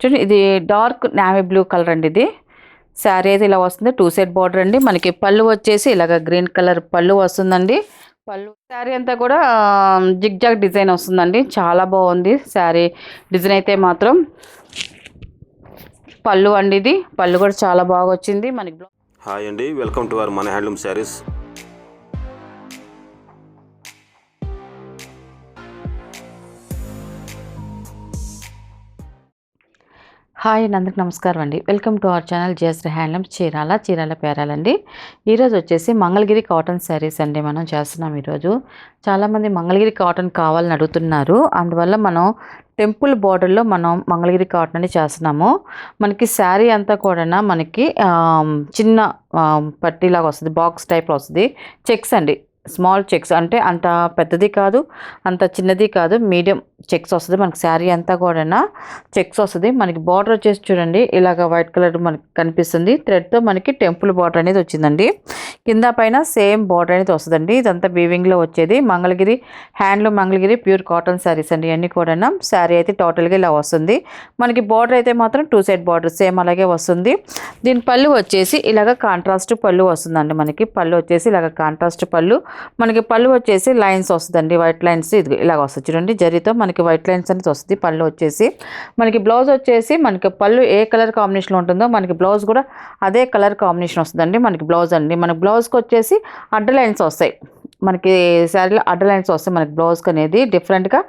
చూడండి ఇది dark navy blue colour అండి ఇది. శారీ అయితే ఇలా వస్తుంది. టూ సైడ్ బార్డర్ అండి. మనకి పళ్ళు వచ్చేసి ఇలాగ గ్రీన్ కలర్ పళ్ళు వస్తుందండి. పళ్ళు శారీ అంతా కూడా జిగ్ జాగ్ డిజైన్ వస్తుందండి. చాలా బాగుంది శారీ డిజైన్ అయితే మాత్రం. పళ్ళు అండి ఇది. పళ్ళు కూడా చాలా బాగా వచ్చింది. మనకి హాయ్ అండి. వెల్కమ్ టు అవర్ మన హ్యాండ్లూమ్ శారీస్ హాయ్ అండి అందరికి నమస్కారం అండి. Welcome to our channel JSR handlooms Chirala Chirala పేరాలండి. ఈరోజు వచ్చేసి మంగళగిరి కాటన్ శారీస్ అండి మనం చేస్తున్నాం ఈరోజు. చాలామంది మంగళగిరి కాటన్ కావాలని అడుగుతున్నారు. అందువల్ల మనం టెంపుల్ బార్డర్లో మనం మంగళగిరి కాటన్ అని చేస్తున్నాము. మనకి శారీ అంతా కూడా మనకి చిన్న ఆ, పట్టీలాగా వస్తుంది బాక్స్ టైప్లో వస్తుంది. చెక్స్ అండి. స్మాల్ చెక్స్ అంటే అంత పెద్దది కాదు అంత చిన్నది కాదు మీడియం చెక్స్ వస్తుంది. మనకి శారీ అంతా కూడా చెక్స్ వస్తుంది. మనకి బార్డర్ వచ్చేసి చూడండి ఇలాగ వైట్ కలర్ మనకి కనిపిస్తుంది. థ్రెడ్తో మనకి టెంపుల్ బార్డర్ అనేది వచ్చిందండి. కింద పైన సేమ్ బార్డర్ అనేది వస్తుందండి. ఇదంతా వీవింగ్లో వచ్చేది. Mangalagiri handloom Mangalagiri pure cotton sarees అండి. ఇవన్నీ కూడా శారీ అయితే టోటల్గా ఇలా వస్తుంది. మనకి బార్డర్ అయితే మాత్రం టూ సైడ్ బార్డర్ సేమ్ అలాగే వస్తుంది. దీని పళ్ళు వచ్చేసి ఇలాగ కాంట్రాస్ట్ పళ్ళు వస్తుందండి మనకి. పళ్ళు వచ్చేసి ఇలాగ కాంట్రాస్ట్ పళ్ళు. మనకి పళ్ళు వచ్చేసి లైన్స్ వస్తుందండి వైట్ లైన్స్ ఇది ఇలాగ వస్తుంది చూడండి జరీతో మనకి వైట్ లైన్స్ అనేది వస్తుంది పళ్ళు వచ్చేసి. మనకి బ్లౌజ్ వచ్చేసి మనకి పళ్ళు ఏ కలర్ కాంబినేషన్లో ఉంటుందో మనకి బ్లౌజ్ కూడా అదే కలర్ కాంబినేషన్ వస్తుందండి మనకి బ్లౌజ్ అండి. మనకి బ్లౌజ్కి వచ్చేసి అడ్డ లైన్స్ వస్తాయి. మనకి శారీలో అడ్డ లైన్స్ వస్తాయి మనకి బ్లౌజ్కి అనేది డిఫరెంట్గా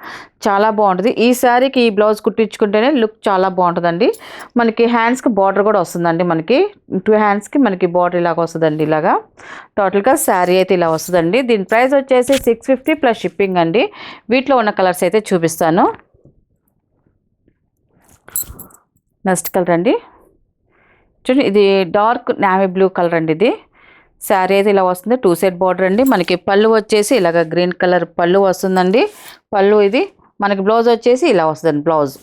చాలా బాగుంటుంది. ఈ శారీకి ఈ బ్లౌజ్ కుట్టించుకుంటేనే లుక్ చాలా బాగుంటుందండి. మనకి హ్యాండ్స్కి బార్డర్ కూడా వస్తుందండి మనకి. టూ హ్యాండ్స్కి మనకి బార్డర్ ఇలాగ వస్తుందండి ఇలాగా. టోటల్గా శారీ అయితే ఇలా వస్తుందండి. దీని ప్రైస్ వచ్చేసి సిక్స్ ఫిఫ్టీ ప్లస్ షిప్పింగ్ అండి. వీటిలో ఉన్న కలర్స్ అయితే చూపిస్తాను. నెక్స్ట్ కలర్ అండి. చూడండి ఇది డార్క్ నావీ బ్లూ కలర్ అండి ఇది. శారీ అయితే ఇలా వస్తుంది. టూ సైడ్ బార్డర్ అండి. మనకి పళ్ళు వచ్చేసి ఇలాగ గ్రీన్ కలర్ పళ్ళు వస్తుందండి. పళ్ళు ఇది. మనకి బ్లౌజ్ వచ్చేసి ఇలా వస్తుందండి బ్లౌజ్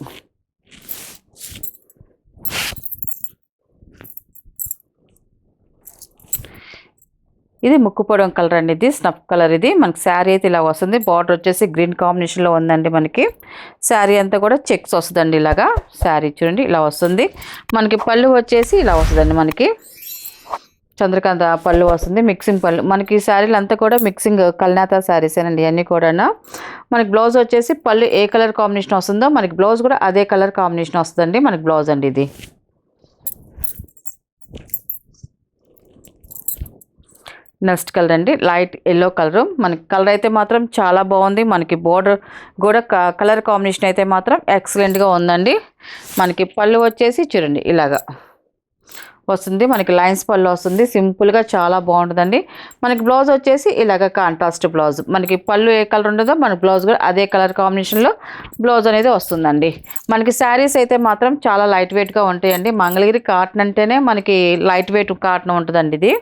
ఇది ముక్కుపోవడం కలర్ అండి ఇది. స్నఫ్ కలర్ ఇది. మనకి శారీ అయితే ఇలా వస్తుంది. బార్డర్ వచ్చేసి గ్రీన్ కాంబినేషన్లో ఉందండి మనకి. శారీ అంతా కూడా చెక్స్ వస్తుందండి ఇలాగా. శారీ చూడండి ఇలా వస్తుంది. మనకి పళ్ళు వచ్చేసి ఇలా వస్తుందండి మనకి. చంద్రకాంత పళ్ళు వస్తుంది మిక్సింగ్ పళ్ళు. మనకి ఈ శారీలు అంతా కూడా మిక్సింగ్ కల్నాత శారీస్ అండి అన్నీ కూడా మనకి బ్లౌజ్ వచ్చేసి పళ్ళు ఏ కలర్ కాంబినేషన్ వస్తుందో మనకి బ్లౌజ్ కూడా అదే కలర్ కాంబినేషన్ వస్తుందండి మనకి బ్లౌజ్ అండి ఇది. నెక్స్ట్ కలర్ అండి లైట్ ఎల్లో కలర్ మనకి కలర్ అయితే మాత్రం చాలా బాగుంది. మనకి బోర్డర్ కూడా కలర్ కాంబినేషన్ అయితే మాత్రం ఎక్సలెంట్గా ఉందండి. మనకి పళ్ళు వచ్చేసి చూడండి ఇలాగా. వస్తుంది. మనకి లైన్స్ పళ్ళు వస్తుంది. సింపుల్గా చాలా బాగుంటుందండి. మనకి బ్లౌజ్ వచ్చేసి ఇలాగ కాంట్రాస్ట్ బ్లౌజ్. మనకి పళ్ళు ఏ కలర్ ఉండదో మన బ్లౌజ్ కూడా అదే కలర్ కాంబినేషన్లో బ్లౌజ్ అనేది వస్తుందండి. మనకి శారీస్ అయితే మాత్రం చాలా లైట్ వెయిట్గా ఉంటాయండి. మంగళగిరి కాటన్ అంటేనే మనకి లైట్ వెయిట్ కాటన్ ఉంటుందండి ఇది.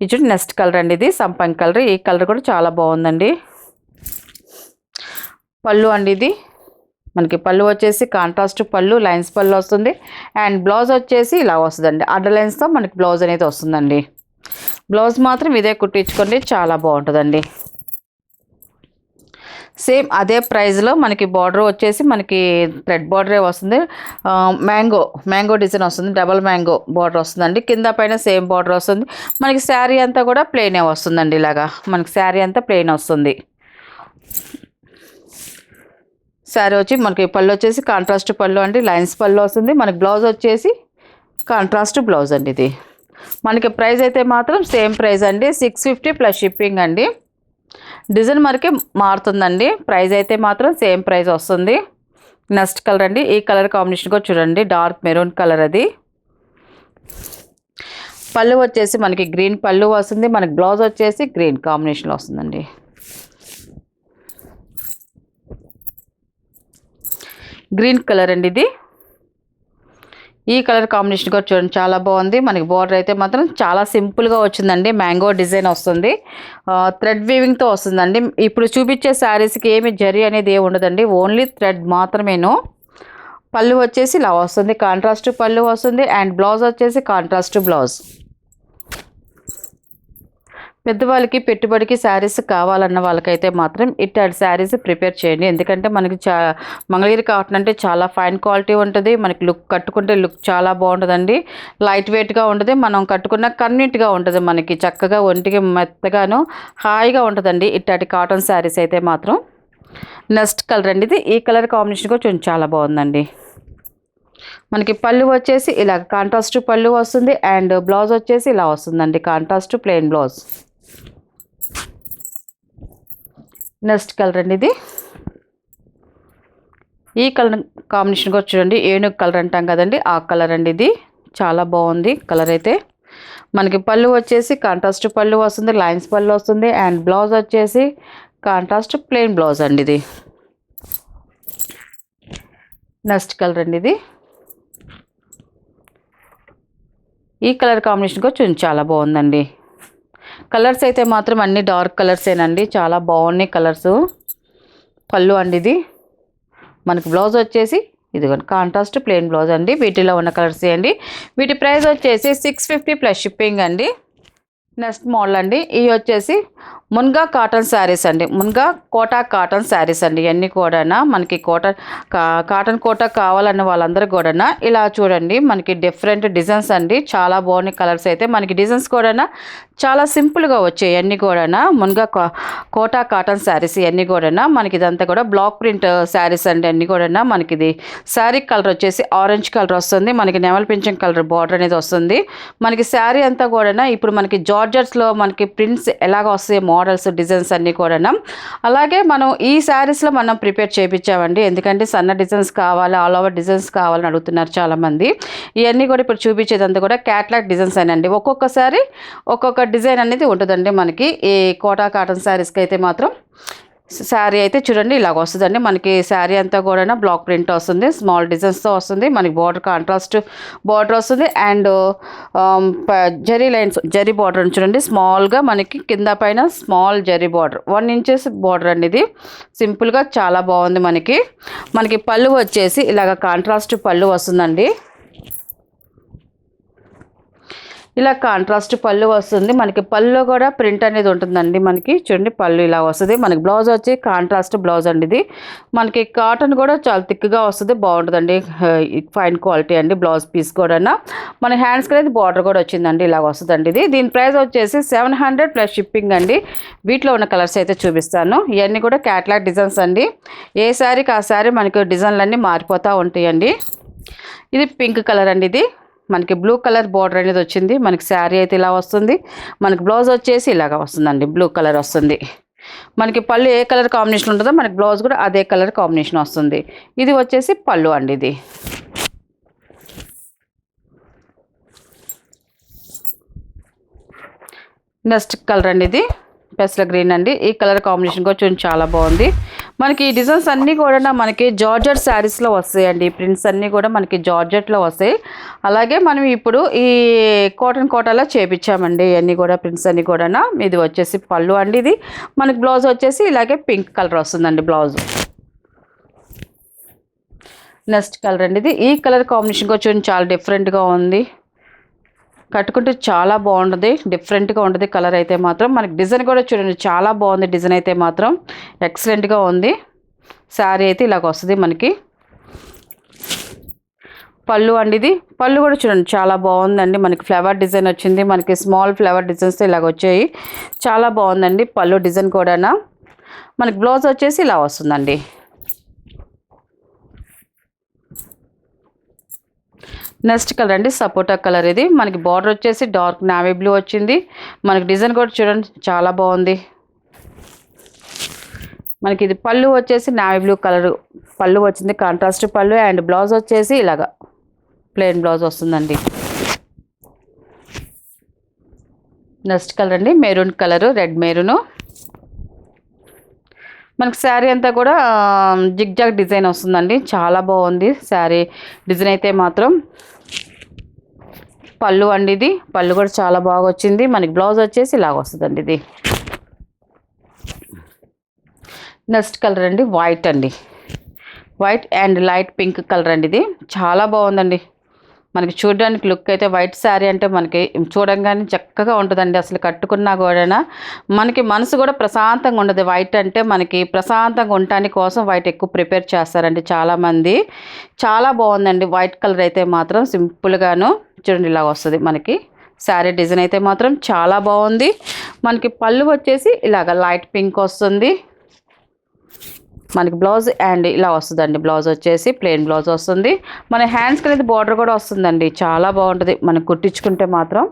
ఇది చూడండి నెక్స్ట్ కలర్ అండి ఇది. సంపంగి కలర్. ఈ కలర్ కూడా చాలా బాగుందండి. పళ్ళు అండి ఇది. మనకి పళ్ళు వచ్చేసి కాంట్రాస్ట్ పళ్ళు లైన్స్ పళ్ళు వస్తుంది. అండ్ బ్లౌజ్ వచ్చేసి ఇలా వస్తుందండి. అడ్డ లైన్స్తో మనకి బ్లౌజ్ అనేది వస్తుందండి. బ్లౌజ్ మాత్రం ఇదే కుట్టించుకోండి చాలా బాగుంటుందండి. సేమ్ అదే ప్రైస్లో మనకి బార్డర్ వచ్చేసి మనకి థ్రెడ్ బార్డరే వస్తుంది. మ్యాంగో మ్యాంగో డిజైన్ వస్తుంది. డబల్ మ్యాంగో బార్డర్ వస్తుందండి. కింద పైన సేమ్ బార్డర్ వస్తుంది. మనకి శారీ అంతా కూడా ప్లెయినే వస్తుందండి ఇలాగా. మనకి శారీ అంతా ప్లెయిన్ వస్తుంది. శారీ వచ్చి మనకి పళ్ళు వచ్చేసి కాంట్రాస్ట్ పళ్ళు అండి లైన్స్ పళ్ళు వస్తుంది. మనకి బ్లౌజ్ వచ్చేసి కాంట్రాస్ట్ బ్లౌజ్ అండి ఇది. మనకి ప్రైస్ అయితే మాత్రం సేమ్ ప్రైస్ అండి. సిక్స్ ఫిఫ్టీ ప్లస్ షిప్పింగ్ అండి. డిజైన్ మనకి మారుతుందండి. ప్రైస్ అయితే మాత్రం సేమ్ ప్రైస్ వస్తుంది. నెక్స్ట్ కలర్ అండి. ఈ కలర్ కాంబినేషన్ కూడా చూడండి. డార్క్ మెరూన్ కలర్ అది. పళ్ళు వచ్చేసి మనకి గ్రీన్ పళ్ళు వస్తుంది. మనకి బ్లౌజ్ వచ్చేసి గ్రీన్ కాంబినేషన్లో వస్తుందండి. గ్రీన్ కలర్ అండి ఇది. ఈ కలర్ కాంబినేషన్ కూడా చూడండి చాలా బాగుంది. మనకి బార్డర్ అయితే మాత్రం చాలా సింపుల్గా వచ్చిందండి. మ్యాంగో డిజైన్ వస్తుంది. థ్రెడ్ వీవింగ్తో వస్తుందండి. ఇప్పుడు చూపించే శారీస్కి ఏమి జరీ అనేది ఏమి ఉండదండి. ఓన్లీ థ్రెడ్ మాత్రమేను. పళ్ళు వచ్చేసి ఇలా వస్తుంది. కాంట్రాస్ట్ పళ్ళు వస్తుంది. అండ్ బ్లౌజ్ వచ్చేసి కాంట్రాస్ట్ బ్లౌజ్. పెద్దవాళ్ళకి పెట్టుబడికి శారీస్ కావాలన్న వాళ్ళకైతే మాత్రం ఇట్లాంటి శారీస్ ప్రిపేర్ చేయండి. ఎందుకంటే మనకి చా మంగళగిరి కాటన్ అంటే చాలా ఫైన్ క్వాలిటీ ఉంటుంది. మనకి లుక్ కట్టుకుంటే లుక్ చాలా బాగుంటుందండి. లైట్ వెయిట్గా ఉంటుంది. మనం కట్టుకున్న కన్వీనెంట్గా ఉంటుంది మనకి. చక్కగా ఒంటికి మెత్తగాను హాయిగా ఉంటుందండి ఇట్లాంటి కాటన్ శారీస్ అయితే మాత్రం. నెక్స్ట్ కలర్ అండి ఇది. ఈ కలర్ కాంబినేషన్ కూడా కొంచెం చాలా బాగుందండి. మనకి పళ్ళు వచ్చేసి ఇలా కాంట్రాస్ట్ పళ్ళు వస్తుంది. అండ్ బ్లౌజ్ వచ్చేసి ఇలా వస్తుందండి. Contrast plain blouse. Next colour అండి ఇది. ఈ కలర్ కాంబినేషన్ కూడా చూడండి ఏనుగు కలర్ అంటాం కదండి ఆ కలర్ అండి ఇది. చాలా బాగుంది కలర్ అయితే. మనకి పళ్ళు వచ్చేసి కాంట్రాస్ట్ పళ్ళు వస్తుంది లైన్స్ పళ్ళు వస్తుంది అండ్ బ్లౌజ్ వచ్చేసి కాంట్రాస్ట్ ప్లెయిన్ బ్లౌజ్ అండి ఇది. నెక్స్ట్ కలర్ అండి ఇది. ఈ కలర్ కాంబినేషన్ కూడా చూడండి చాలా బాగుందండి. కలర్స్ అయితే మాత్రం అన్ని డార్క్ కలర్సేనండి చాలా బాగున్నాయి కలర్స్. పళ్ళు అండి ఇది. మనకి బ్లౌజ్ వచ్చేసి ఇదిగోండి కాంట్రాస్ట్ ప్లెయిన్ బ్లౌజ్ అండి. వీటిలో ఉన్న కలర్స్ అండి వీటి ప్రైస్ వచ్చేసి సిక్స్ ఫిఫ్టీ ప్లస్ షిప్పింగ్ అండి. నెక్స్ట్ మోడల్ అండి. ఇవి వచ్చేసి మున్గా కాటన్ శారీస్ అండి. మున్గా కోటా కాటన్ శారీస్ అండి. ఇవన్నీ కూడా మనకి కోట కా- కాటన్ కోటా కావాలన్న వాళ్ళందరూ కూడా ఇలా చూడండి మనకి డిఫరెంట్ డిజైన్స్ అండి. చాలా బాగున్నాయి కలర్స్ అయితే. మనకి డిజైన్స్ కూడా చాలా సింపుల్గా వచ్చాయి అన్నీ కూడా మున్గా కా- కోటా కాటన్ శారీస్ ఇవన్నీ కూడా మనకి ఇదంతా కూడా బ్లాక్ ప్రింట్ శారీస్ అండి అన్నీ కూడా మనకి ఇది శారీ కలర్ వచ్చేసి ఆరెంజ్ కలర్ వస్తుంది. మనకి నెమల్ పింఛం కలర్ బార్డర్ అనేది వస్తుంది. మనకి శారీ అంతా కూడా ఇప్పుడు మనకి జార్జర్స్లో మనకి ప్రింట్స్ ఎలాగ వస్తాయి మోడల్స్ డిజైన్స్ అన్నీ కూడా అలాగే మనం ఈ శారీస్లో మనం ప్రిపేర్ చేయించామండి ఎందుకంటే సన్న డిజైన్స్ కావాలి ఆల్ ఓవర్ డిజైన్స్ కావాలని అడుగుతున్నారు చాలామంది. ఇవన్నీ కూడా ఇప్పుడు చూపించేదంతా కూడా క్యాట్లాగ్ డిజైన్స్ అండి ఒక్కొక్కసారి ఒక్కొక్క డిజైన్ అనేది ఉంటుందండి మనకి. ఈ కోటా కాటన్ శారీస్కి అయితే మాత్రం శారీ అయితే చూడండి ఇలాగ వస్తుందండి. మనకి శారీ అంతా కూడా బ్లాక్ ప్రింట్ వస్తుంది. స్మాల్ డిజైన్స్తో వస్తుంది. మనకి బార్డర్ కాంట్రాస్ట్ బార్డర్ వస్తుంది. And zari lines zari border చూడండి. స్మాల్గా మనకి కింద పైన small zari border. One inches border అండి ఇది సింపుల్గా చాలా బాగుంది మనకి. మనకి పళ్ళు వచ్చేసి ఇలాగ కాంట్రాస్ట్ పళ్ళు వస్తుందండి. ఇలా కాంట్రాస్ట్ పళ్ళు వస్తుంది. మనకి పళ్ళు కూడా ప్రింట్ అనేది ఉంటుందండి మనకి. చూడండి పళ్ళు ఇలా వస్తుంది. మనకి బ్లౌజ్ వచ్చి కాంట్రాస్ట్ బ్లౌజ్ అండి ఇది. మనకి కాటన్ కూడా చాలా థిక్గా వస్తుంది. బాగుంటుందండి. ఫైన్ క్వాలిటీ అండి బ్లౌజ్ పీస్ కూడా మన హ్యాండ్స్కి అనేది బార్డర్ కూడా వచ్చిందండి. ఇలా వస్తుందండి ఇది. దీని ప్రైస్ వచ్చేసి సెవెన్ హండ్రెడ్ ప్లస్ షిప్పింగ్ అండి. వీటిలో ఉన్న కలర్స్ అయితే చూపిస్తాను. ఇవన్నీ కూడా క్యాట్లాగ్ డిజైన్స్ అండి. ఏ శారీకి ఆ శారీ మనకి డిజైన్లన్నీ మారిపోతూ ఉంటాయండి. ఇది పింక్ కలర్ అండి ఇది. మనకి బ్లూ కలర్ బార్డర్ అనేది వచ్చింది. మనకి శారీ అయితే ఇలా వస్తుంది. మనకి బ్లౌజ్ వచ్చేసి ఇలాగ వస్తుందండి. బ్లూ కలర్ వస్తుంది. మనకి పళ్ళు ఏ కలర్ కాంబినేషన్ ఉంటుందో మనకి బ్లౌజ్ కూడా అదే కలర్ కాంబినేషన్ వస్తుంది. ఇది వచ్చేసి పళ్ళు అండి ఇది. నెక్స్ట్ కలర్ అండి ఇది. పెసల గ్రీన్ అండి. ఈ కలర్ కాంబినేషన్ కూడా చూడండి చాలా బాగుంది. మనకి ఈ డిజైన్స్ అన్నీ కూడా మనకి జార్జెట్ శారీస్లో వస్తాయండి. ఈ ప్రింట్స్ అన్నీ కూడా మనకి జార్జెట్లో వస్తాయి. అలాగే మనం ఇప్పుడు ఈ కాటన్ కోటాలో చేపించామండి. ఇవన్నీ కూడా ప్రింట్స్ అన్నీ కూడా. ఇది వచ్చేసి పళ్ళు అండి ఇది. మనకి బ్లౌజ్ వచ్చేసి ఇలాగే పింక్ కలర్ వస్తుందండి బ్లౌజ్ నెక్స్ట్ కలర్ అండి ఇది. ఈ కలర్ కాంబినేషన్ కూడా చూడండి చాలా డిఫరెంట్గా ఉంది. కట్టుకుంటే చాలా బాగుంటుంది డిఫరెంట్గా ఉంటుంది కలర్ అయితే మాత్రం. మనకి డిజైన్ కూడా చూడండి చాలా బాగుంది డిజైన్ అయితే మాత్రం. ఎక్సలెంట్గా ఉంది. శారీ అయితే ఇలాగ వస్తుంది మనకి. పళ్ళు అండి ఇది. పళ్ళు కూడా చూడండి చాలా బాగుందండి. మనకి ఫ్లవర్ డిజైన్ వచ్చింది. మనకి స్మాల్ ఫ్లవర్ డిజైన్స్ ఇలాగ వచ్చాయి. చాలా బాగుందండి పళ్ళు డిజైన్ కూడా మనకి బ్లౌజ్ వచ్చేసి ఇలా వస్తుందండి. నెక్స్ట్ కలర్ అండి సపోటా కలర్ ఇది. మనకి బార్డర్ వచ్చేసి డార్క్ నావీ బ్లూ వచ్చింది. మనకి డిజైన్ కూడా చూడండి చాలా బాగుంది. మనకి ఇది పళ్ళు వచ్చేసి నావీ బ్లూ కలర్ పళ్ళు వచ్చింది. కాంట్రాస్ట్ పళ్ళు అండ్ బ్లౌజ్ వచ్చేసి ఇలాగా ప్లెయిన్ బ్లౌజ్ వస్తుందండి. నెక్స్ట్ కలర్ అండి మెరూన్ కలరు రెడ్ మెరూను. మనకి శారీ అంతా కూడా జిగ్జాగ్ డిజైన్ వస్తుందండి. చాలా బాగుంది శారీ. డిజైన్ అయితే మాత్రం పళ్ళు అండి ఇది. పళ్ళు కూడా చాలా బాగా వచ్చింది. మనకి బ్లౌజ్ వచ్చేసి ఇలాగ వస్తుందండి ఇది. నెక్స్ట్ కలర్ అండి వైట్ అండి. White and light pink colour అండి ఇది. చాలా బాగుందండి. మనకి చూడడానికి లుక్ అయితే వైట్ శారీ అంటే మనకి చూడంగానే చక్కగా ఉంటుందండి. అసలు కట్టుకున్నా కూడా మనకి మనసు కూడా ప్రశాంతంగా ఉండదు. వైట్ అంటే మనకి ప్రశాంతంగా ఉండటానికి కోసం వైట్ ఎక్కువ ప్రిపేర్ చేస్తారండి చాలామంది. చాలా బాగుందండి. వైట్ కలర్ అయితే మాత్రం సింపుల్గాను చూడండి ఇలా వస్తుంది మనకి. శారీ డిజైన్ అయితే మాత్రం చాలా బాగుంది. మనకి పళ్ళు వచ్చేసి ఇలాగ లైట్ పింక్ వస్తుంది. మనకి బ్లౌజ్ అండ్ ఇలా వస్తుందండి. బ్లౌజ్ వచ్చేసి ప్లెయిన్ బ్లౌజ్ వస్తుంది. మన హ్యాండ్స్కి అనేది బార్డర్ కూడా వస్తుందండి. చాలా బాగుంటుంది. మనం కుట్టించుకుంటే మాత్రం.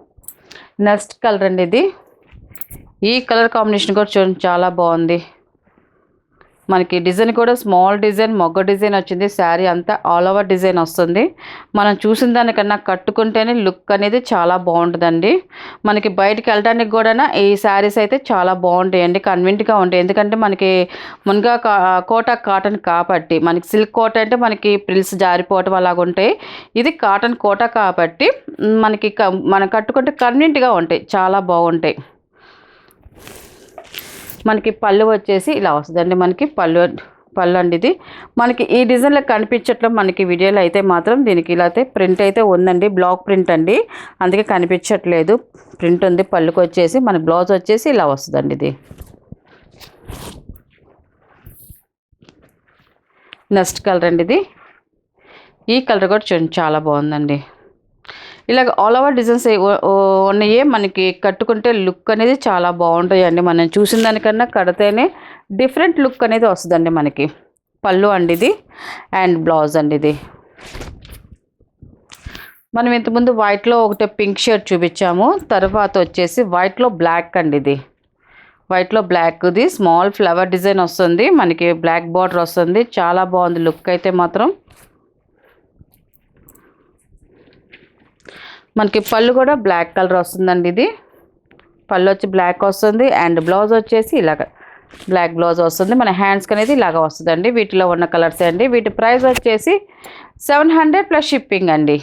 నెక్స్ట్ కలర్ అండి ఇది. ఈ కలర్ కాంబినేషన్ కూడా చూడండి. చాలా బాగుంది. మనకి డిజైన్ కూడా స్మాల్ డిజైన్ మొగ్గ డిజైన్ వచ్చింది. శారీ అంతా ఆల్ ఓవర్ డిజైన్ వస్తుంది. మనం చూసిన దానికన్నా కట్టుకుంటేనే లుక్ అనేది చాలా బాగుంటుందండి. మనకి బయటకు వెళ్ళడానికి కూడా ఈ శారీస్ అయితే చాలా బాగుంటాయండి. కన్వీనెంట్గా ఉంటాయి. ఎందుకంటే మనకి మునగా కోటా కాటన్ కాబట్టి మనకి సిల్క్ కోట అంటే మనకి ప్రిల్స్ జారిపోవటం అలాగ ఉంటాయి. ఇది కాటన్ కోట కాబట్టి మనకి క- మనం కట్టుకుంటే కన్వీనెంట్గా ఉంటాయి. చాలా బాగుంటాయి. మనకి పళ్ళు వచ్చేసి ఇలా వస్తుందండి. మనకి పళ్ళు పళ్ళు అండి ఇది మనకి ఈ డిజైన్లో కనిపించట్లేదు మనకి వీడియోలో అయితే మాత్రం దీనికి ఇలా అయితే ప్రింట్ అయితే ఉందండి. బ్లాక్ ప్రింట్ అండి. అందుకే కనిపించట్లేదు. ప్రింట్ ఉంది. పళ్ళుకి వచ్చేసి మన బ్లౌజ్ వచ్చేసి ఇలా వస్తుందండి ఇది. నెక్స్ట్ కలర్ అండి ఇది. ఈ కలర్ కూడా చూడండి చాలా బాగుందండి. ఇలాగ ఆల్ ఓవర్ డిజైన్స్ ఉన్నాయే మనకి కట్టుకుంటే లుక్ అనేది చాలా బాగుంటాయండి. మనం చూసిన దానికన్నా కడితేనే డిఫరెంట్ లుక్ అనేది వస్తుందండి మనకి. పళ్ళు అండి ఇది అండ్ బ్లౌజ్ అండి ఇది మనం ఇంతకుముందు వైట్లో ఒకటే పింక్ షర్ట్ చూపించాము. తర్వాత వచ్చేసి వైట్లో బ్లాక్ అండి ఇది వైట్లో బ్లాక్ది స్మాల్ ఫ్లవర్ డిజైన్ వస్తుంది. మనకి బ్లాక్ బార్డర్ వస్తుంది. చాలా బాగుంది. లుక్ అయితే మాత్రం. మనకి పళ్ళు కూడా బ్లాక్ కలర్ వస్తుందండి ఇది. పళ్ళు వచ్చి బ్లాక్ వస్తుంది అండ్ బ్లౌజ్ వచ్చేసి ఇలాగ బ్లాక్ బ్లౌజ్ వస్తుంది. మన హ్యాండ్స్కి అనేది ఇలాగ వస్తుందండి. వీటిలో ఉన్న కలర్స్ అండి. వీటి ప్రైస్ వచ్చేసి సెవెన్ హండ్రెడ్ ప్లస్ షిప్పింగ్ అండి.